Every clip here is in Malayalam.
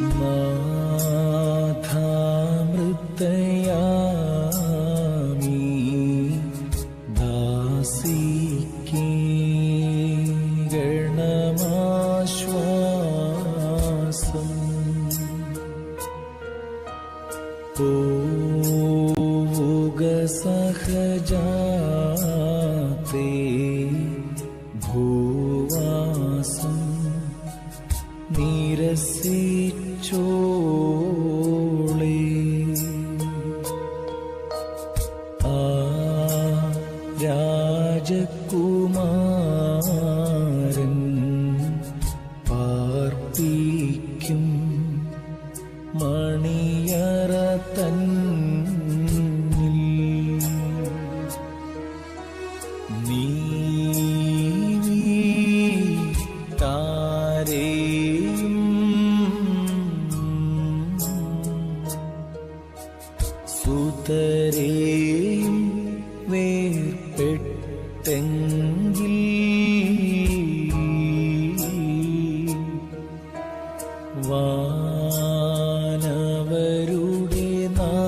थामृतयामि दासि किर्णमाश्वासु कोगसहजा भुवासु निरसि നിരസിച്ചോളേ ആ രാജകുമാരൻ പാർപ്പിക്കും മണിയറ തന്നിൽ. നീ താരേയും വേർപ്പെട്ടെങ്കിൽ വാനവരുടെ നാട്ടിൽ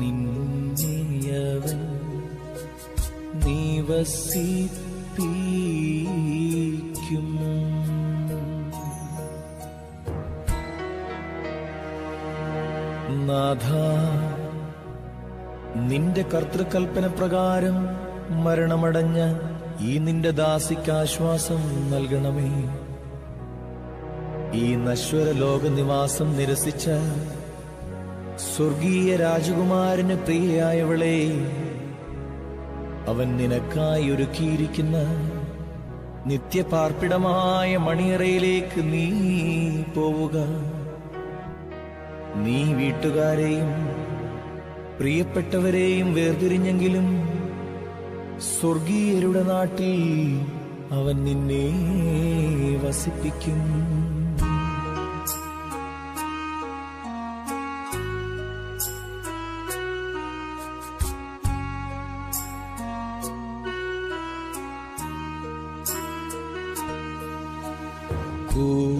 നിന്നെയവൻ നിവസിപ്പിക്കും. നാഥ നിന്റെ കർത്തൃകൽപ്പന പ്രകാരം മരണമടഞ്ഞ ഈ നിന്റെ ദാസിക്ക് ആശ്വാസം നൽകണമേ. ഈ നശ്വര ലോകനിവാസം നിരസിച്ച സ്വർഗീയ രാജകുമാരന് പ്രിയയായവളെ അവൻ നിനക്കായി ഒരുക്കിയിരിക്കുന്ന നിത്യപാർപ്പിടമായ മണിയറയിലേക്ക് നീ പോവുക. നീ വീട്ടുകാരെയും പ്രിയപ്പെട്ടവരെയും വേർതിരിഞ്ഞെങ്കിലും സ്വർഗീയരുടെ നാട്ടിൽ അവൻ നിന്നെ വസിപ്പിക്കും. കൂത്തായി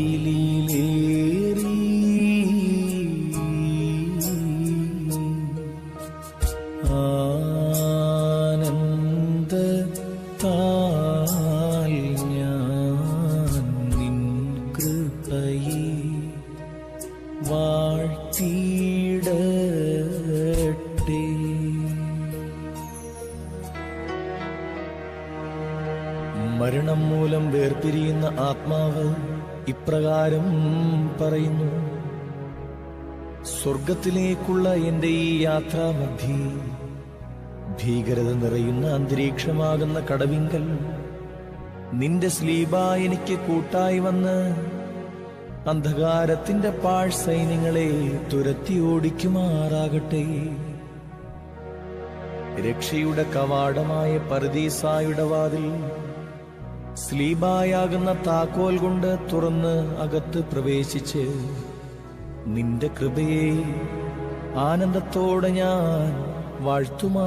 വാതിലിലേറി ആനന്ദ ഞാൻ നിൻ കൃപയെ വാഴ്ത്തിയിടട്ടെ മരണം മൂലം വേർപിരിയുന്ന ആത്മാവ് ഇപ്രകാരം പറയുന്നു. സ്വർഗത്തിലേക്കുള്ള എന്റെ ഈ യാത്രാമധ്യേ ഭീകരത നിറയുന്ന അന്തരീക്ഷമാകുന്ന കടവിങ്കൽ നിന്റെ സ്ലീബ എനിക്ക് കൂട്ടായി വന്ന് അന്ധകാരത്തിന്റെ പാഴ് സൈന്യങ്ങളെ തുരത്തി ഓടിക്കുമാറാകട്ടെ. രക്ഷയുടെ കവാടമായ പരദീസായുടെ വാതിൽ സ്ലീബായാകുന്ന താക്കോൽ കൊണ്ട് തുറന്ന് അകത്ത് പ്രവേശിച്ച് നിന്റെ കൃപയെ ആനന്ദത്തോടെ ഞാൻ വാഴ്ത്തുമാറാകണമേ.